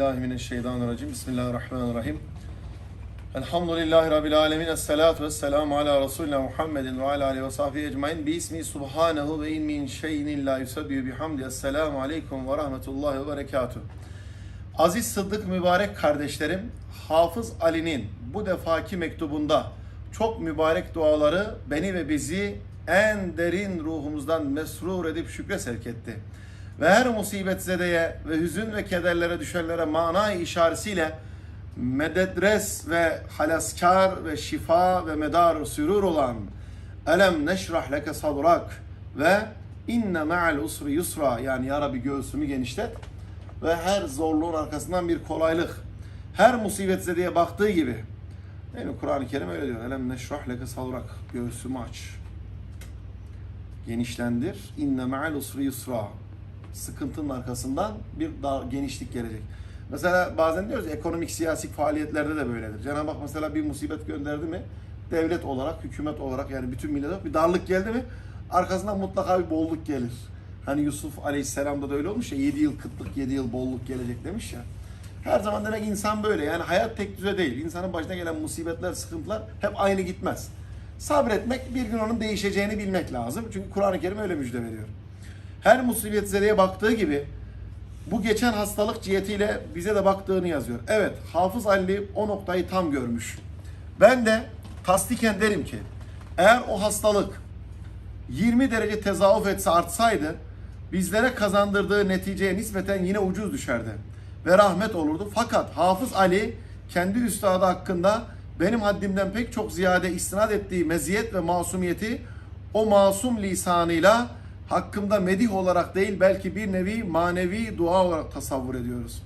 billahi mineşşeytanirracim. Bismillahirrahmanirrahim. Elhamdülillahi Rabbil alemin. Esselatu vesselamu ala Resulina Muhammedin ve ala aleyhi ve sahbihi ecmain. Bi ismi subhanehu ve in min şeyin illa yusabbihu bihamdi. Esselamu aleyküm ve rahmetullahi ve berekatuhu. Aziz Sıddık mübarek kardeşlerim, Hafız Ali'nin bu defaki mektubunda çok mübarek duaları beni ve bizi en derin ruhumuzdan mesrur edip şükre sevk etti. Ve her musibetzedeye ve hüzün ve kederlere düşenlere manay işaretiyle mededres ve halaskar ve şifa ve medar sürur olan Elem neşrah leke sadrak ve inne ma'al usri yusra yani ya Rabbi göğsümü genişlet ve her zorluğun arkasından bir kolaylık. Her musibetzedeye baktığı gibi. Değil mi? Kur'an-ı Kerim öyle diyor. Elem neşrah leke sadrak. Göğsümü aç. Genişlendir. İnne ma'al usri yusra. Sıkıntının arkasından bir daha genişlik gelecek. Mesela bazen diyoruz ekonomik siyasi faaliyetlerde de böyledir. Cenab-ı Hak mesela bir musibet gönderdi mi devlet olarak, hükümet olarak yani bütün millet olarak bir darlık geldi mi arkasından mutlaka bir bolluk gelir. Hani Yusuf Aleyhisselam'da da öyle olmuş ya 7 yıl kıtlık 7 yıl bolluk gelecek demiş ya. Her zaman demek insan böyle. Yani hayat tek düze değil. İnsanın başına gelen musibetler, sıkıntılar hep aynı gitmez. Sabretmek bir gün onun değişeceğini bilmek lazım. Çünkü Kur'an-ı Kerim öyle müjde veriyor. Her musibet zedeye baktığı gibi bu geçen hastalık cihetiyle bize de baktığını yazıyor. Evet, Hafız Ali o noktayı tam görmüş. Ben de tasdiken derim ki eğer o hastalık 20 derece tezahüf etse artsaydı bizlere kazandırdığı neticeye nispeten yine ucuz düşerdi ve rahmet olurdu. Fakat Hafız Ali kendi üstadı hakkında benim haddimden pek çok ziyade istinad ettiği meziyet ve masumiyeti o masum lisanıyla hakkımda medih olarak değil belki bir nevi manevi dua olarak tasavvur ediyoruz.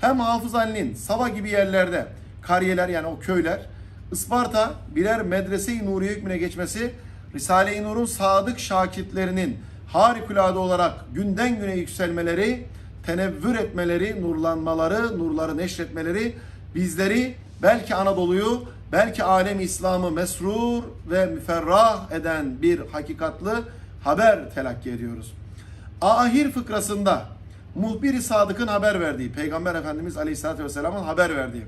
Hem Hafız Ali'nin Sava gibi yerlerde kariyeler yani o köyler Isparta birer medrese-i nuriye hükmüne geçmesi Risale-i Nur'un sadık şakitlerinin harikulade olarak günden güne yükselmeleri, tenevvür etmeleri, nurlanmaları, nurları neşretmeleri bizleri belki Anadolu'yu, belki alem İslam'ı mesrur ve müferrah eden bir hakikatlı haber telakki ediyoruz. Ahir fıkrasında muhbir-i sadıkın haber verdiği, Peygamber Efendimiz Aleyhisselatü Vesselam'ın haber verdiği,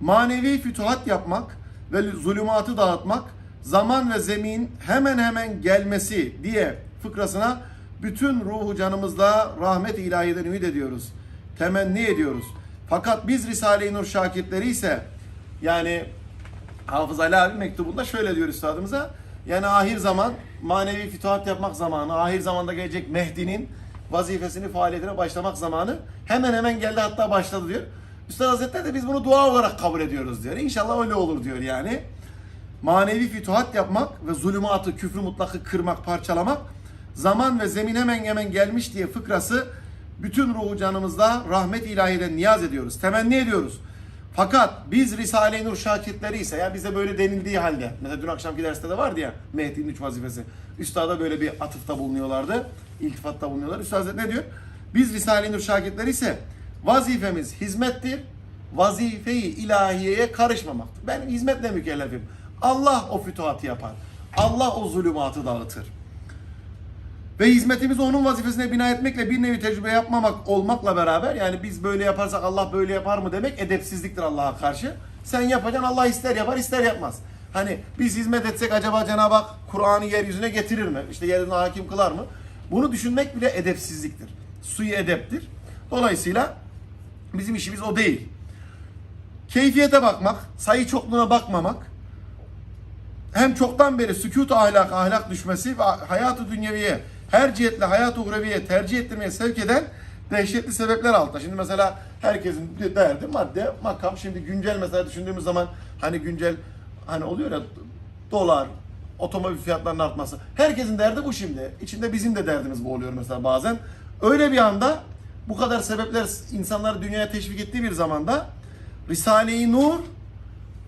manevi fütuhat yapmak ve zulümatı dağıtmak, zaman ve zemin hemen hemen gelmesi diye fıkrasına bütün ruhu canımızla rahmet ilahiden ümit ediyoruz. Temenni ediyoruz. Fakat biz Risale-i Nur şakirtleri ise yani Hafız Ali abi mektubunda şöyle diyor üstadımıza. Yani ahir zaman manevi fütuhat yapmak zamanı, ahir zamanda gelecek Mehdi'nin vazifesini, faaliyetine başlamak zamanı hemen hemen geldi hatta başladı diyor. Üstad Hazretleri de biz bunu dua olarak kabul ediyoruz diyor. İnşallah öyle olur diyor yani. Manevi fütuhat yapmak ve zulümatı, küfrü mutlakı kırmak, parçalamak zaman ve zemin hemen hemen gelmiş diye fıkrası bütün ruhu canımızda rahmet ilahiden niyaz ediyoruz, temenni ediyoruz. Fakat biz Risale-i Nur şakirtleri ise ya bize böyle denildiği halde mesela dün akşamki derste de vardı ya Mehdi'nin üç vazifesi. Üstada böyle bir atıfta bulunuyorlardı. iltifatta bulunuyorlar. Üstad ne diyor? Biz Risale-i Nur şakirtleri ise vazifemiz hizmettir. Vazifeyi ilahiyeye karışmamaktır. Ben hizmetle mükellefim. Allah o fütuhatı yapar. Allah o zulümatı dağıtır. Ve hizmetimizi onun vazifesine bina etmekle bir nevi tecrübe yapmamak olmakla beraber yani biz böyle yaparsak Allah böyle yapar mı demek edepsizliktir Allah'a karşı. Sen yapacaksın Allah ister yapar ister yapmaz. Hani biz hizmet etsek acaba Cenab-ı Hak Kur'an'ı yeryüzüne getirir mi? İşte yerine hakim kılar mı? Bunu düşünmek bile edepsizliktir. Suyu edeptir. Dolayısıyla bizim işimiz o değil. Keyfiyete bakmak, sayı çokluğuna bakmamak, hem çoktan beri sükut ahlak, ahlak düşmesi ve hayatı dünyeviye her cihetle hayat uhreviye tercih ettirmeye sevk eden dehşetli sebepler altında. Şimdi mesela herkesin derdi madde, makam. Şimdi güncel mesela düşündüğümüz zaman hani güncel hani oluyor ya dolar, otomobil fiyatlarının artması. Herkesin derdi bu şimdi. İçinde bizim de derdimiz bu oluyor mesela bazen. Öyle bir anda bu kadar sebepler insanları dünyaya teşvik ettiği bir zamanda Risale-i Nur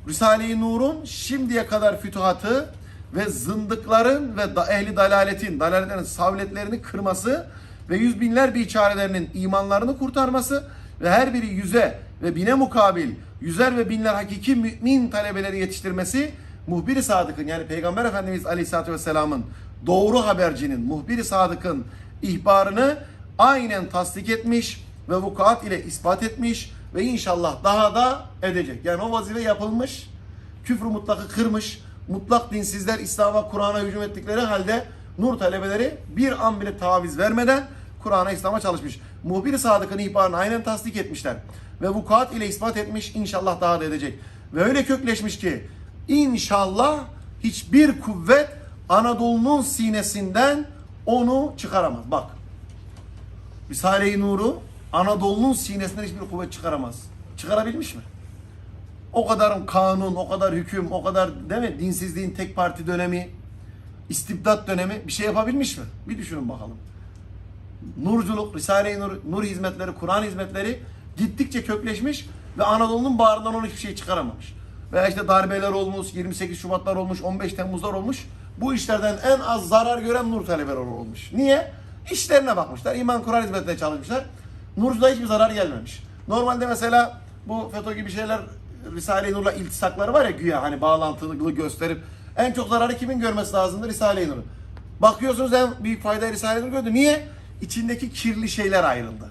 Risale-i Nur'un şimdiye kadar fütuhatı ve zındıkların ve da, ehli dalaletin, dalaletlerin savletlerini kırması ve yüz binler biçarelerinin imanlarını kurtarması ve her biri yüze ve bine mukabil yüzer ve binler hakiki mümin talebeleri yetiştirmesi muhbir-i sadıkın yani Peygamber Efendimiz Aleyhisselatü Vesselam'ın doğru habercinin, muhbir-i sadıkın ihbarını aynen tasdik etmiş ve vukuat ile ispat etmiş ve inşallah daha da edecek. Yani o vazife yapılmış, küfrü mutlakı kırmış, mutlak dinsizler İslam'a, Kur'an'a hücum ettikleri halde nur talebeleri bir an bile taviz vermeden Kur'an'a, İslam'a çalışmış. Muhbir-i Sadık'ın ihbarını aynen tasdik etmişler. Ve vukuat ile ispat etmiş, inşallah daha da edecek. Ve öyle kökleşmiş ki inşallah hiçbir kuvvet Anadolu'nun sinesinden onu çıkaramaz. Bak. Risale-i Nur'u Anadolu'nun sinesinden hiçbir kuvvet çıkaramaz. Çıkarabilmiş mi? O kadar kanun, o kadar hüküm, o kadar değil mi? Dinsizliğin tek parti dönemi, istibdat dönemi bir şey yapabilmiş mi? Bir düşünün bakalım. Nurculuk, Risale-i Nur, Nur hizmetleri, Kur'an hizmetleri gittikçe kökleşmiş ve Anadolu'nun bağrından onu hiçbir şey çıkaramamış. Veya işte darbeler olmuş, 28 Şubatlar olmuş, 15 Temmuzlar olmuş. Bu işlerden en az zarar gören Nur talebeleri olmuş. Niye? İşlerine bakmışlar. İman Kur'an hizmetine çalışmışlar. Nurcu'da hiçbir zarar gelmemiş. Normalde mesela bu FETÖ gibi şeyler Risale-i Nur'la iltisakları var ya güya hani bağlantılı gösterip en çok zararı kimin görmesi lazımdır? Risale-i Nur'un. Bakıyorsunuz en büyük faydayı Risale-i Nur gördü. Niye? İçindeki kirli şeyler ayrıldı.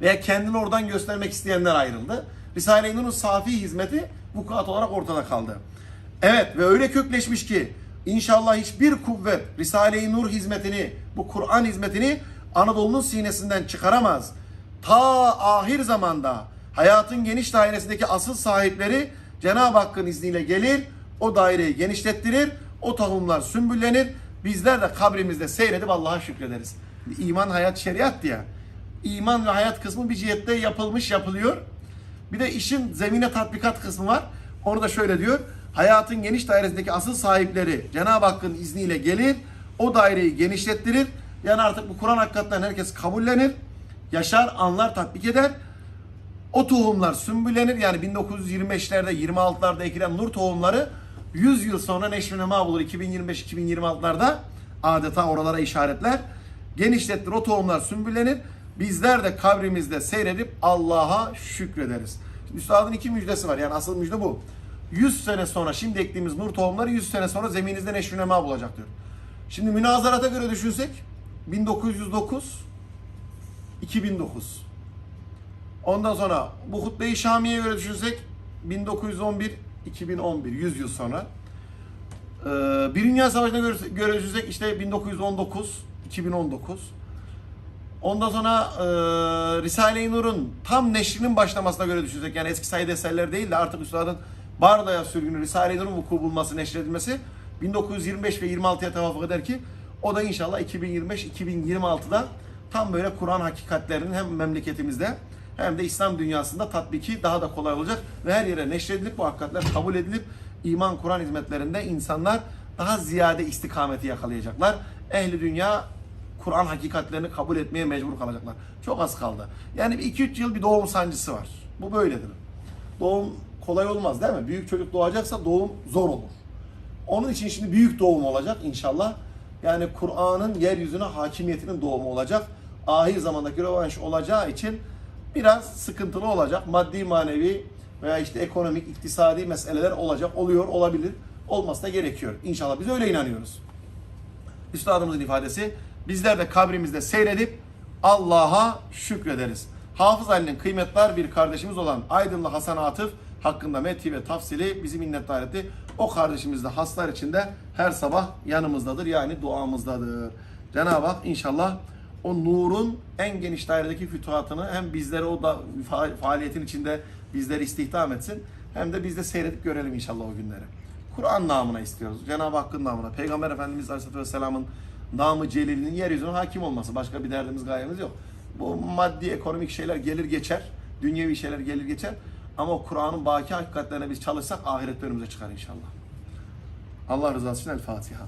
Veya kendini oradan göstermek isteyenler ayrıldı. Risale-i Nur'un safi hizmeti vukuat olarak ortada kaldı. Evet ve öyle kökleşmiş ki inşallah hiçbir kuvvet Risale-i Nur hizmetini, bu Kur'an hizmetini Anadolu'nun sinesinden çıkaramaz. Ta ahir zamanda hayatın geniş dairesindeki asıl sahipleri Cenab-ı Hakk'ın izniyle gelir, o daireyi genişlettirir, o tohumlar sümbüllenir. Bizler de kabrimizde seyredip Allah'a şükrederiz. İman, hayat, şeriat diye. İman ve hayat kısmı bir cihette yapılmış, yapılıyor. Bir de işin zemine tatbikat kısmı var. Onu da şöyle diyor. Hayatın geniş dairesindeki asıl sahipleri Cenab-ı Hakk'ın izniyle gelir. O daireyi genişlettirir. Yani artık bu Kur'an hakikaten herkes kabullenir. Yaşar, anlar, tatbik eder. O tohumlar sümbüllenir. Yani 1925'lerde, 26'larda ekilen nur tohumları 100 yıl sonra neşrünema bulur. 2025-2026'larda adeta oralara işaretler. Genişlettir. O tohumlar sümbüllenir. Bizler de kabrimizde seyredip Allah'a şükrederiz. Şimdi Üstadın iki müjdesi var. Yani asıl müjde bu. 100 sene sonra şimdi ektiğimiz nur tohumları 100 sene sonra zemininizde neşrünema bulacak diyor. Şimdi münazarata göre düşünsek 1909 2009 Ondan sonra bu hutbe-i Şami'ye göre düşünsek 1911 2011 100 yıl sonra. Ee, bir Dünya Savaşı'na göre, göre düşünsek işte 1919 2019 Ondan sonra e, Risale-i Nur'un tam neşrinin başlamasına göre düşünsek yani eski sayıda eserler değil de artık Üstad'ın Barda'ya sürgünü Risale-i Nur'un vuku bulması, neşredilmesi 1925 ve 26'ya tevafuk eder ki o da inşallah 2025-2026'da tam böyle Kur'an hakikatlerinin hem memleketimizde hem de İslam dünyasında tatbiki daha da kolay olacak ve her yere neşredilip bu hakikatler kabul edilip iman Kur'an hizmetlerinde insanlar daha ziyade istikameti yakalayacaklar. Ehli dünya Kur'an hakikatlerini kabul etmeye mecbur kalacaklar. Çok az kaldı. Yani 2-3 yıl bir doğum sancısı var. Bu böyledir. Doğum kolay olmaz değil mi? Büyük çocuk doğacaksa doğum zor olur. Onun için şimdi büyük doğum olacak inşallah. Yani Kur'an'ın yeryüzüne hakimiyetinin doğumu olacak. Ahir zamandaki rövanş olacağı için biraz sıkıntılı olacak. Maddi, manevi veya işte ekonomik, iktisadi meseleler olacak. Oluyor, olabilir. Olması da gerekiyor. İnşallah biz öyle inanıyoruz. Üstadımızın ifadesi bizler de kabrimizde seyredip Allah'a şükrederiz. Hafız Ali'nin kıymetli bir kardeşimiz olan Aydınlı Hasan Atıf hakkında methi ve tafsili bizi minnettar etti. O kardeşimiz de haslar içinde her sabah yanımızdadır yani duamızdadır. Cenab-ı Hak inşallah o nurun en geniş dairedeki fütuhatını hem bizlere o da fa- faaliyetin içinde bizleri istihdam etsin hem de biz de seyredip görelim inşallah o günleri. Kur'an namına istiyoruz. Cenab-ı Hakk'ın namına. Peygamber Efendimiz Aleyhisselatü Vesselam'ın namı celilinin yeryüzüne hakim olması. Başka bir derdimiz gayemiz yok. Bu maddi ekonomik şeyler gelir geçer. Dünyevi şeyler gelir geçer. Ama Kur'an'ın baki hakikatlerine biz çalışsak ahirette önümüze çıkar inşallah. Allah rızası için El Fatiha.